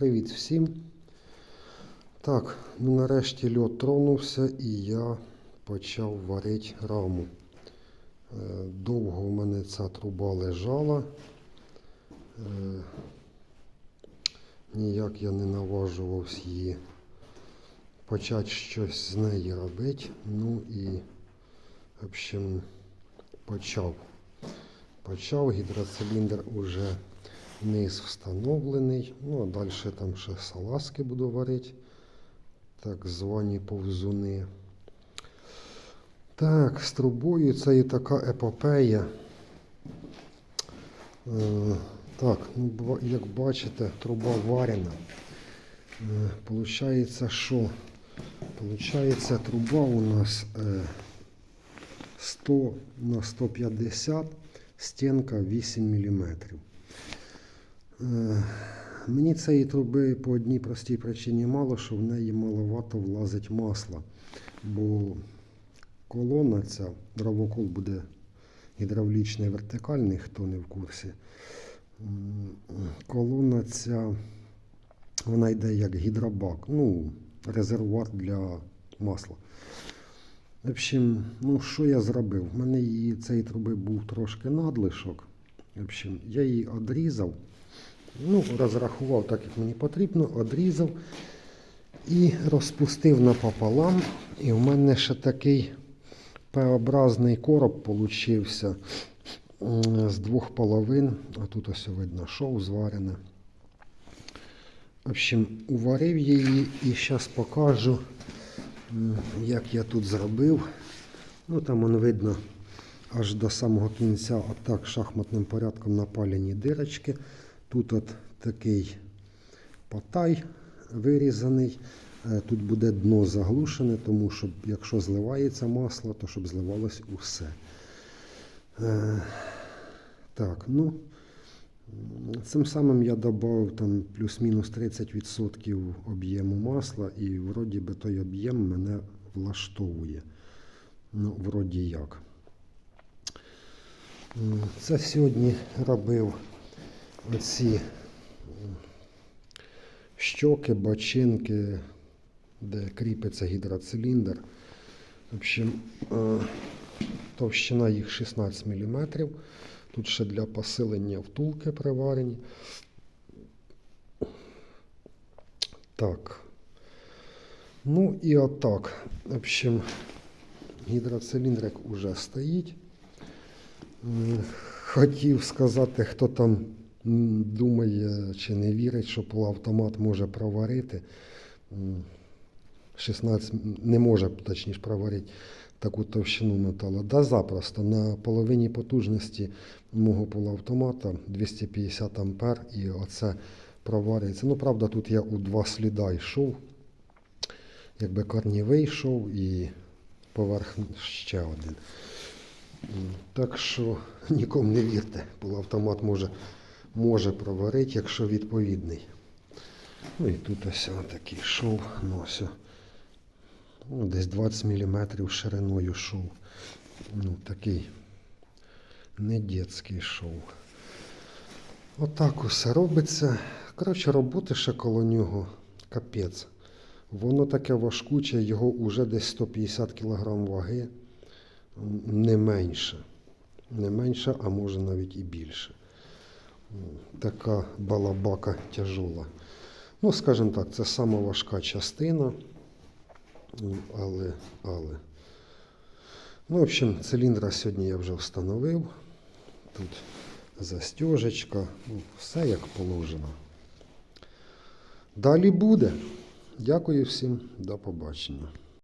Привіт всім. Так, ну нарешті льот тронувся і я почав варити раму. Е, Довго в мене ця труба лежала. Е, Ніяк я не наважувався її почати щось з неї робити. Ну і, в общем, почав. Почав, гідроциліндр уже низ встановлений. Ну, а далі там ще салазки буду варити. Так звані повзуни. Так, з трубою це і така епопея. Е, так, ну, як бачите, труба варена. Е, Получається, що? Получається, труба у нас е, 100 на 150, стінка 8 мм. Е, Мені цієї труби по одній простій причині мало, що в неї маловато влазить масла. Бо колона ця, дровокол буде гідравлічний вертикальний, хто не в курсі. Колона ця, вона йде як гідробак, ну, резервуар для масла. В общем, ну що я зробив? У мене цієї труби був трошки надлишок. В общем, я її одрізав. Ну, розрахував так, як мені потрібно, одрізав і розпустив напополам. І в мене ще такий П-образний короб получився з двох половин. А тут ось видно шов зварене. В общем, уварив її і зараз покажу, як я тут зробив. Ну там он видно аж до самого кінця отак шахматним порядком напалені дирочки. Тут от такий потай вирізаний. Е, Тут буде дно заглушене, тому що якщо зливається масло, то щоб зливалось усе. Е, Так, ну цим самим я додав там плюс-мінус 30% об'єму масла, і вроді би той об'єм мене влаштовує. Ну, вроді як. Це сьогодні робив оці щоки, бочинки, де кріпиться гідроциліндр. В общем, е, товщина їх 16 мм. Тут ще для посилення втулки приварені. Так. Ну і отак. В общем, гідроциліндрик уже стоїть. Хотів сказати, хто там думає чи не вірить, що полуавтомат може проварити. 16 не може, точніше, проварити таку товщину металу. Да, запросто. На половині потужності мого полуавтомата 250 ампер і оце проварюється. Ну, правда, тут я у два сліда йшов. Якби корнівий йшов і поверх ще один. Так що нікому не вірте, полуавтомат може, може проварити, якщо відповідний. Ну і тут ось такий шов, ну ось, ну, десь 20 мм шириною шов. Ну, такий не дитячий шов. Отак усе робиться. Коротше, роботи ще коло нього капець. Воно таке важкуче, його вже десь 150 кг ваги, не менше. Не менше, а може навіть і більше. Така балабака тяжола. Ну, скажімо так, це сама важка частина. Але, але. Ну, в общем, циліндра сьогодні я вже встановив. Тут застежечка, ну, все як положено. Далі буде. Дякую всім, до побачення.